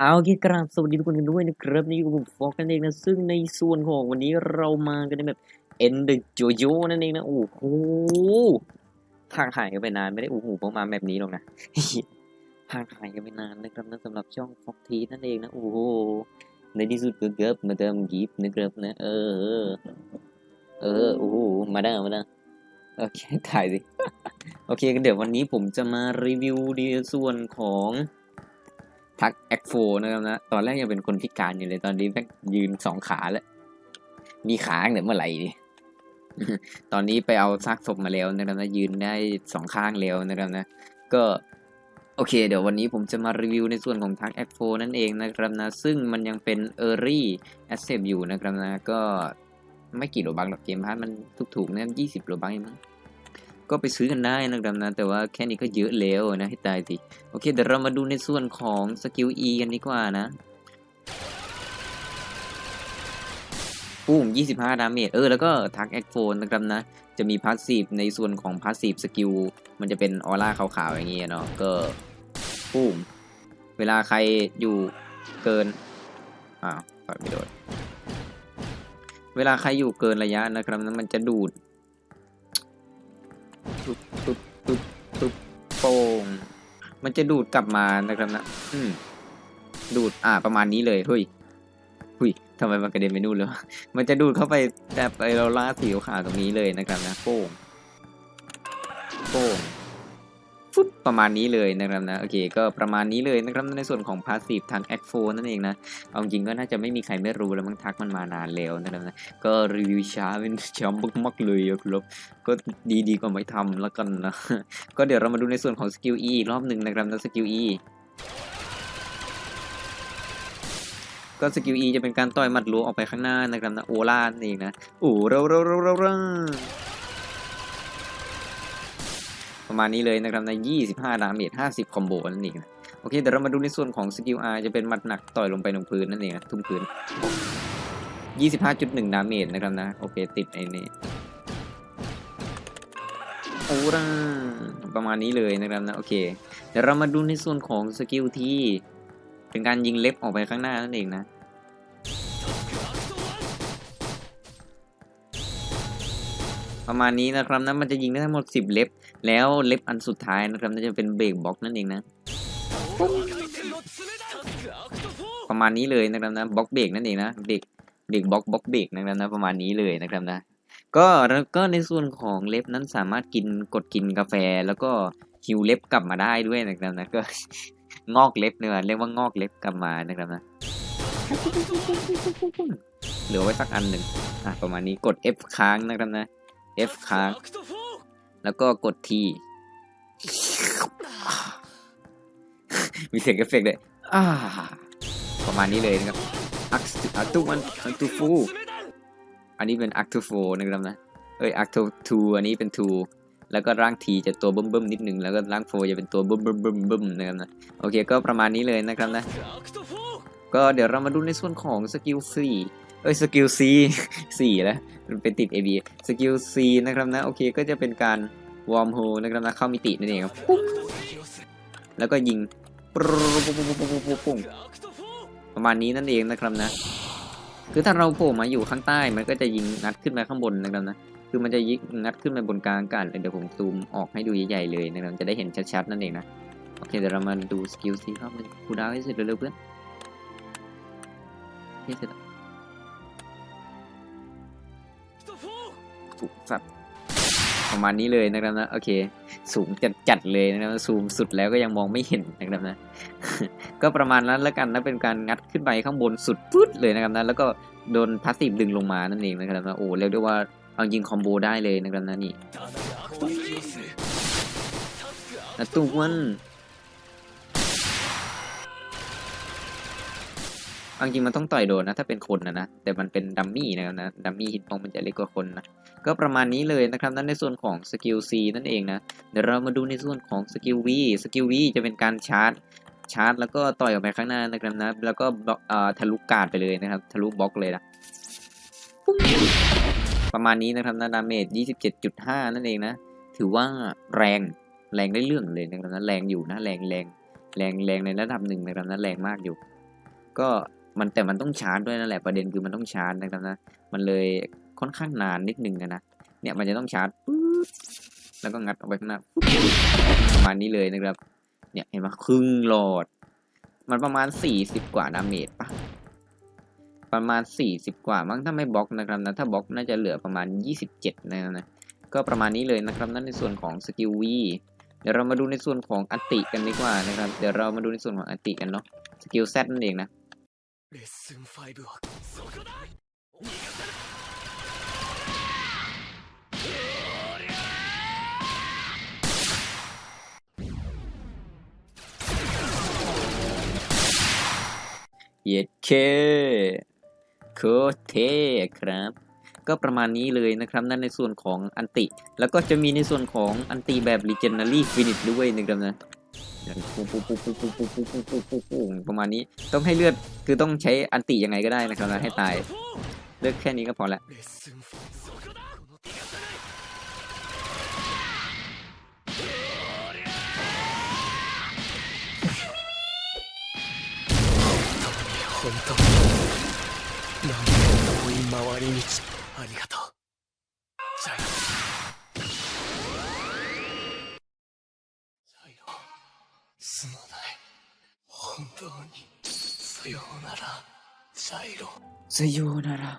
เอาโอเคกราบสวัสดีทุกคนกันด้วยนะครับนี่ก็ผมฟอกนั่นเองนะ ซึ่งในส่วนของวันนี้เรามากันในแบบ End Jojo นั่นเองนะ โอ้โหห่างหายกันไปนานไม่ได้โอ้โหประมาแบบนี้หรอกนะห่างหายกันไปนานนะครับนะสำหรับช่องฟอกทีนั่นเองนะโอ้โหในที่สุดก็เกิบมาเติมกิฟต์นะครับนะ เออ เออโอ้โหมาได้มาได้โอเคถ่ายสิโอเคกันเดี๋ยววันนี้ผมจะมารีวิวในส่วนของ ทักแอคโฟนะครับนะ ตอนแรกยังเป็นคนพิการอยู่เลย ตอนนี้แม่งยืนสองขาแล้ว มีขาตั้งแต่เมื่อไหร่ดิตอนนี้ไปเอาซากศพมาแล้วนะครับนะ ยืนได้สองข้างแล้วนะครับนะ ก็โอเค เดี๋ยววันนี้ผมจะมารีวิวในส่วนของทักแอคโฟนั่นเองนะครับนะ ซึ่งมันยังเป็น Early Access อยู่นะครับนะ ก็ไม่กี่โลบังหรอกเกมพาร์ทมันถูกๆนะยี่สิบโลบังเองมั้ง ก็ไปซื้อกันได้นะครับนะ แต่ว่าแค่นี้ก็เยอะแล้วนะให้ตายสิโอเคเดี๋ยวเรามาดูในส่วนของสกิล E กันดีกว่านะปุ้ม25 ดาเมจ เออ แล้วก็ทักแอคโฟนนะครับนะ จะมีพาสซีฟในส่วนของพาสซีฟสกิล มันจะเป็นออร่าขาวๆ อย่างเงี้ยเนาะ ก็ปุ้ม เวลาใครอยู่เกิน อ้าวปล่อยไม่โดน เวลาใครอยู่เกินระยะนะครับนั้นมันจะดูด ตุ๊บตุ๊บตุ๊บตุ๊บโป่งมันจะดูดกลับมานะครับนะ อืม ดูด อ่า ประมาณนี้เลยเฮ้ยหุยทำไมมันกระเด็นไปนู่นเลยวะมันจะดูดเข้าไปแต่ไปเราล่าสีขาวตรงนี้เลยนะครับนะโป่งโป่ง ฟุตประมาณนี้เลยนะครับนะโอเคก็ประมาณนี้เลยนะครับในส่วนของพาสซีฟทางแอคโฟนั่นเองนะเอาจริงก็น่าจะไม่มีใครไม่รู้แล้วมั้งทักมันมานานแล้วนะครับนะก็รีวิวช้าเป็นช้ามากๆเลยครับก็ดีดีกว่าไม่ทำแล้วกันนะก็เดี๋ยวเรามาดูในส่วนของสกิล E อีรอบหนึ่งนะครับนะสกิล E ก็สกิล E จะเป็นการต่อยหมัดหลวออกไปข้างหน้านะครับนะโอลานั่นเองนะโอ้เร็วเร็วเร็วเร็วเร็ว ประมาณนี้เลยนะครับใน 25 ดาเมจ 50 คอมโบนั่นเองนะโอเคเดี๋ยวเรามาดูในส่วนของสกิล R จะเป็นมัดหนักต่อยลงไปลงพื้นนั่นเองนะทุ่มพื้น 25.1 ดาเมจนะครับนะ โอเค ติดไอ้นี่โอ้ร่าประมาณนี้เลยนะครับนะ โอเค เดี๋ยวเรามาดูในส่วนของสกิลที่เป็นการยิงเล็บออกไปข้างหน้านั่นเองนะ ประมาณนี้นะครับนะมันจะยิงได้ทั้งหมด 10 เล็บ แล้วเล็บอันสุดท้ายนะครับน่าจะเป็นเบรกบล็อกนั่นเองนะประมาณนี้เลยนะครับนะบล็อกเบรกนั่นเองนะเบรกเบรกบล็อกบล็อกเบรกนะครับนะประมาณนี้เลยนะครับนะ ก็แล้วก็ในส่วนของเล็บนั้นสามารถกินกดกินกาแฟ แล้วก็ฮิวเล็บกลับมาได้ด้วยนะครับนะก็งอกเล็บเนี่ยเรียกว่างอกเล็บกลับมานะครับนะเหลือไว้สักอันหนึ่งอะประมาณนี้กด F ค้างนะครับนะ F ค้าง แล้วก็กด T มีเสียงเอฟเฟกต์ด้วยประมาณนี้เลยนะครับอักอักตุมันอักตุฟู อันนี้เป็นอักทูโฟนะครับนะ เอ้ยอักทูทูอันนี้เป็นทู แล้วก็ร่างทีจะตัวเบึ้มบึ้มนิดนึง แล้วก็ร่างโฟจะเป็นตัวบึ้มบึ้มบึ้มบึ้มนะครับนะ โอเคก็ประมาณนี้เลยนะครับนะ ก็เดี๋ยวเรามาดูในส่วนของสกิลซี เอ้ยสกิลซีสี่แล้วมันเป็นติด AB สกิลซีนะครับนะโอเคก็จะเป็นการวอร์มโฮนะครับนะเข้ามิตินั่นเองครับปุ๊บแล้วก็ยิงปุ๊บประมาณนี้นั่นเองนะครับนะ คือถ้าเราโผล่มาอยู่ข้างใต้มันก็จะยิงงัดขึ้นไปข้างบนนะครับนะคือมันจะยิงงัดขึ้นไปบนกลางอากาศเดี๋ยวผมซูมออกให้ดูใหญ่ๆเลยนะครับจะได้เห็นชัดๆนั่นเองนะโอเคเดี๋ยวเรามาดูสกิลซีครอบคูดาวให้เสร็จเร็วๆเพื่อนให้เสร็จ แล้วถูกสับประมาณนี้เลยนะครับนะโอเค สูงจัดๆเลยนะครับซูมสุดแล้วก็ยังมองไม่เห็นนะครับนะ ก็ประมาณนั้นแล้วกันนะเป็นการงัดขึ้นไปข้างบนสุดปุ๊ดเลยนะครับนะแล้วก็โดนพาสซีฟดึงลงมานั่นเองนะครับนะโอ้เรียกได้ว่าเอายิงคอมโบได้เลยนะครับนะนี่นะตุ้มัน อาจริงมันต้องต่อยโดนนะ ถ้าเป็นคนนะนะ แต่มันเป็นดัมมี่นะครับนะ ดัมมี่ฮิตปองมันจะเล็กกว่าคนนะ ก็ประมาณนี้เลยนะครับ นั่นในส่วนของสกิล C นั่นเองนะ เดี๋ยวเรามาดูในส่วนของสกิล V สกิล V จะเป็นการชาร์จ ชาร์จ แล้วก็ต่อยออกไปข้างหน้านะครับนะ แล้วก็บล็อกเอ่อทะลุกาดไปเลยนะครับ ทะลุบล็อกเลยนะปุ๊บประมาณนี้นะครับนะดาเมจ 27.5 นั่นเองนะ ถือว่าแรง แรงได้เรื่องเลยนะครับนะ แรงอยู่นะ แรงแรง แรงแรงในระดับหนึ่งนะครับนะ แรงมากอยู่ ก็ มันแต่มันต้องชาร์จด้วยนั่นแหละประเด็นคือมันต้องชาร์จนะครับนะ มันเลยค่อนข้างนานนิดนึงอะนะ เนี่ยมันจะต้องชาร์จปุ๊บแล้วก็งัดออกไปข้างหน้าประมาณนี้เลยนะครับ เนี่ยเห็นไหมครึ่งหลอด มันประมาณสี่สิบกว่าดาเมจปะประมาณสี่สิบกว่ามั้งถ้าไม่บล็อกนะครับนะถ้าบล็อกน่าจะเหลือประมาณยี่สิบเจ็ดนะครับนะก็ประมาณนี้เลยนะครับนั่นในส่วนของสกิลวีเดี๋ยวเรามาดูในส่วนของอัติกันดีกว่านะครับ เดี๋ยวเรามาดูในส่วนของอัติกันเนาะสกิลแซนั่นเองนะ レッスン5はそこだ逃がさない เย็ดเคโคตรเท่ครับ ก็ประมาณนี้เลยนะครับ นั่นในส่วนของอันติ แล้วก็จะมีในส่วนของอันติแบบ Legendary Finish ด้วยนะครับนะ ปุ๊บปุ๊บปุ๊บปุ๊บปุ๊บปุ๊บปุ๊บปุ๊บปุ๊บปุ๊บปุ๊บประมาณนี้ต้องให้เลือดคือต้องใช้อันติยังไงก็ได้นะครับนะให้ตายเลือกแค่นี้ก็พอละ レッスン5そこだこの逃がさない本当に何遠い回り道ありがとう สโยนาระ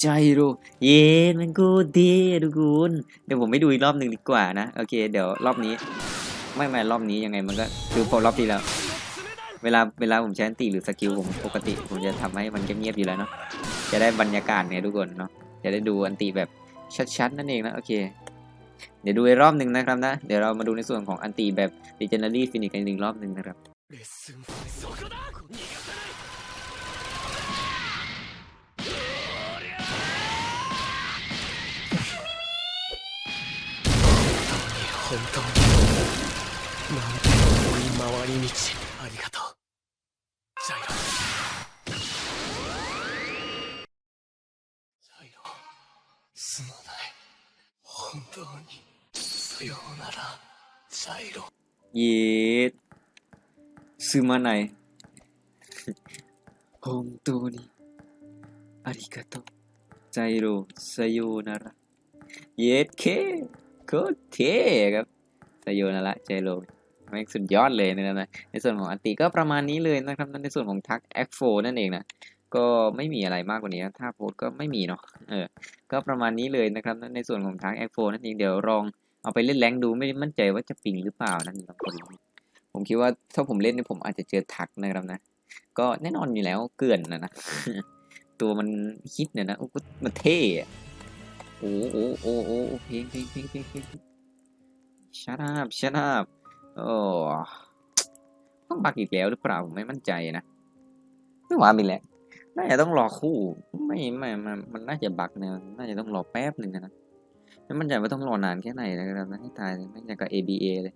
ใจโรเย็นมันกูดีทุกคนเดี๋ยวผมไม่ดูอีกรอบหนึ่งดีกว่านะ โอเค เดี๋ยวรอบนี้ ไม่ไม่รอบนี้ยังไงมันก็คือพอรอบที่แล้ว เวลาเวลาผมใช้อันติหรือสกิลผมปกติ ผมจะทำให้มันเงียบๆอยู่แล้วเนาะจะได้บรรยากาศเนี่ยทุกคนเนาะจะได้ดูอันติแบบชัดๆนั่นเองนะโอเค เดี๋ยวดูอีกรอบหนึ่งนะครับนะ เดี๋ยวเรามาดูในส่วนของอันติแบบ Legendary Finish กันอีกหนึ่งรอบหนึ่งนะครับ り道ありがとう。ジャイロ。ジャイロ。すまない。本当に。さようなら。ジャイロ。イエすまない。本当に。ありがとう。ジャイロ。さようなら。イえ。ー。けこってさようなら。ジャイロ。 นาระใจโรแม่งสุดยอดเลยนะนะในส่วนของอันติก็ประมาณนี้เลยนะครับนั่นในส่วนของทักแอคโฟนั่นเองนะก็ไม่มีอะไรมากกว่านี้ถ้าโพสก็ไม่มีเนาะเออก็ประมาณนี้เลยนะครับนั่นในส่วนของทักแอคโฟนั่นเองเดี๋ยวลองเอาไปเล่นแรงดูไม่ได้มั่นใจว่าจะปิงหรือเปล่านั่นลองกดลองผมคิดว่าถ้าผมเล่นเนี่ยผมอาจจะเจอทักนะครับนะ ก็แน่นอนอยู่แล้วเกลื่อนนะนะตัวมันคิดเนี่ยนะโอ้มันเท่โอ้โอ้โอ้โอ้เพลงเพลงเพลงเพลงเพลงชัด up ชัด up โอ้ต้องบักอีกแล้วหรือเปล่าผมไม่มั่นใจนะไม่ว่าไปแล้วน่าจะต้องรอคู่ ไม่ไม่มันมันน่าจะบักเนี่ยน่าจะต้องรอแป๊บหนึ่งนะไม่มั่นใจว่าต้องรอนานแค่ไหนนะครับนะให้ตายเลยไม่อย่างกับ ABA เลย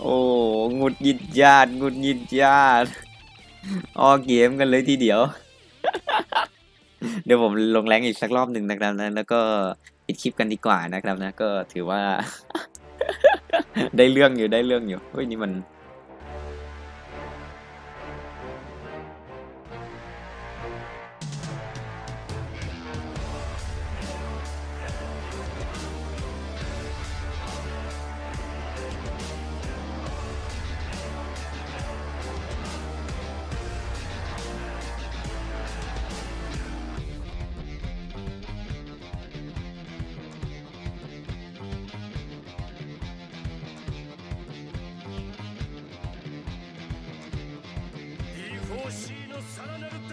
โอ้หงุดหงิดญาติหงุดหงิดญาติออกเกมกันเลยทีเดียว เดี๋ยวผมลงแรงอีกสักรอบหนึ่งนะครับนะแล้วก็ปิดคลิปกันดีกว่านะครับนะ ก็ถือว่า ได้เรื่องอยู่ได้เรื่องอยู่เฮ้ยนี่มัน 星のさらなる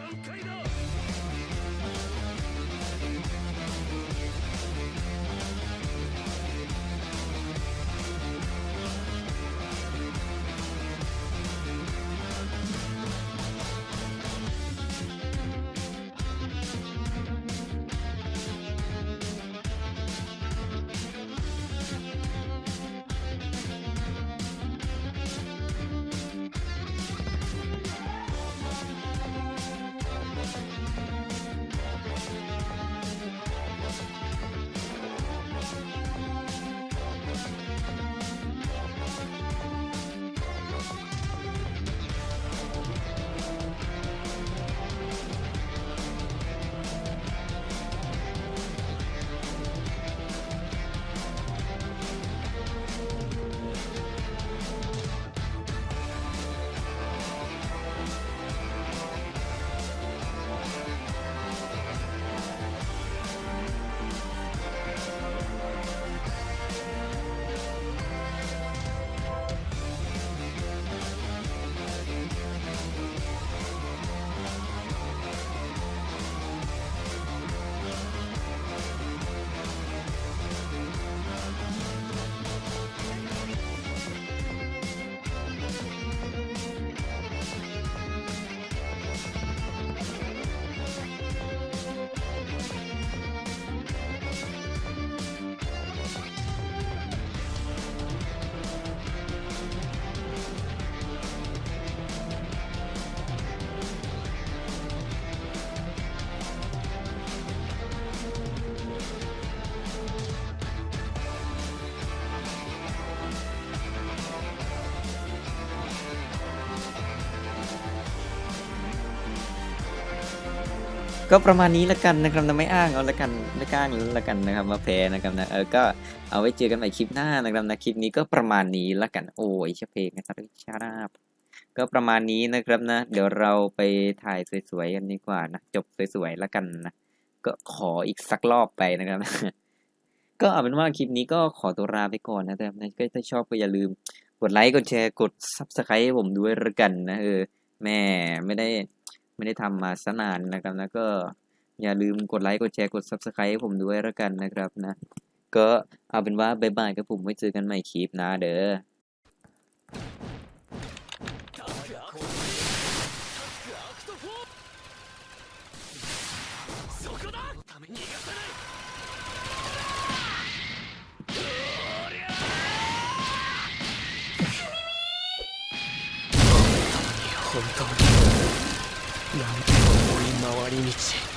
ก็ประมาณนี้ละกันนะครับนะไม่อ้างเอาละกันไม่กล้างละกันนะครับมาแพ้นะครับนะเออก็เอาไว้เจอกันใหม่คลิปหน้านะครับนะคลิปนี้ก็ประมาณนี้ละกันโอ้ยชเพลงนะครับชาราบก็ประมาณนี้นะครับนะ เดี๋ยวเราไปถ่ายสวยๆกันดีกว่านะจบสวยๆละกันนะก็ขออีกสักรอบไปนะครับ ก็เอาเป็นว่าคลิปนี้ก็ขอตัวลาไปก่อนนะครับนะก็ถ้าชอบก็อย่าลืมกดไลค์กดแชร์กดซับสไครต์ให้ผมด้วยละกันนะเออแม่ไม่ได้ ไม่ได้ทำมาสนานนะครับนะก็อย่าลืมกดไลค์กดแชร์กด subscribe ให้ผมด้วยแล้วกันนะครับนะ ก็เอาเป็นว่าบายบายกับผมไว้เจอกันใหม่คลิปนะเด้อ タスクアクトタスクアクト4そこだため逃がさない本当に なんて重い回り道。